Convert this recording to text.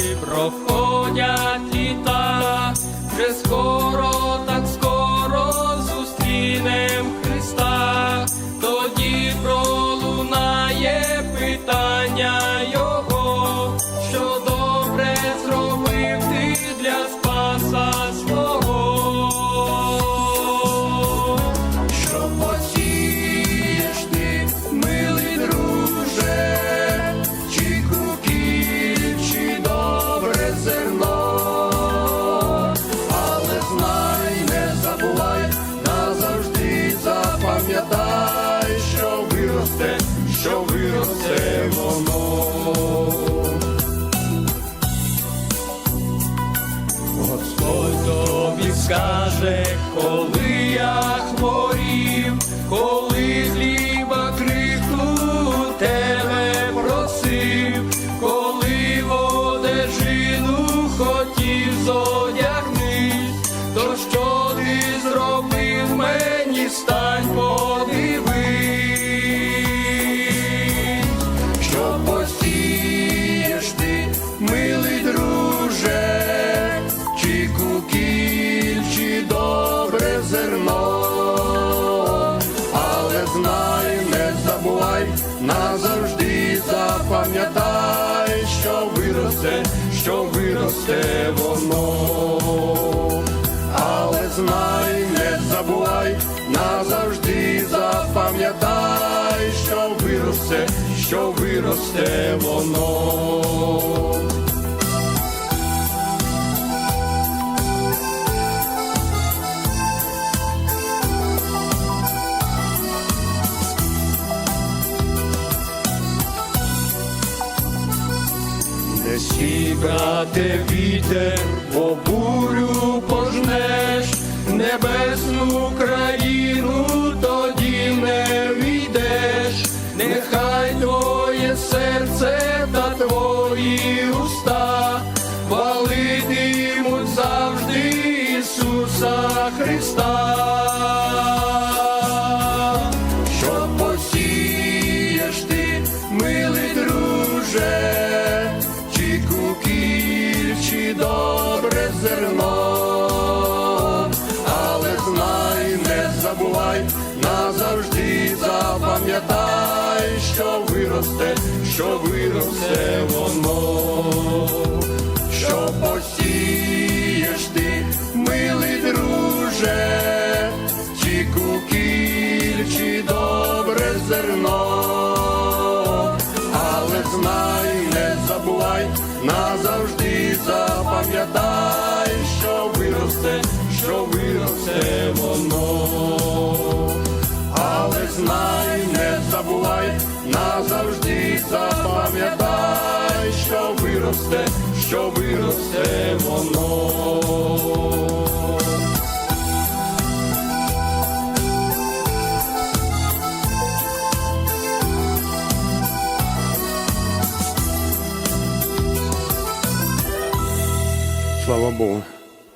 проходять літа, вже скоро. Що воно. Господь тобі скаже, коли я хворів, коли хліба крихту тебе просив, знай, не забувай, назавжди запам'ятай, що виросте, що виросте воно, але знай, не забувай, назавжди запам'ятай, що виросте, що виросте воно. Не сібрати вітер, бо бурю пожнеш, небесну країну тоді не війдеш, нехай твоє серце та твої уста хвалитимуть завжди Ісуса Христа. Добре зерно, але знай, не забувай, назавжди запам'ятай, що виросте, що виросте воно, що посієш ти, милий друже, чи кукіль, чи добре зерно, але знай, не забувай, назавжди запам'ятай, що виросте, що виросте воно, але знай, не забувай, назавжди запам'ятай, що виросте, що виросте воно. Slava Boa.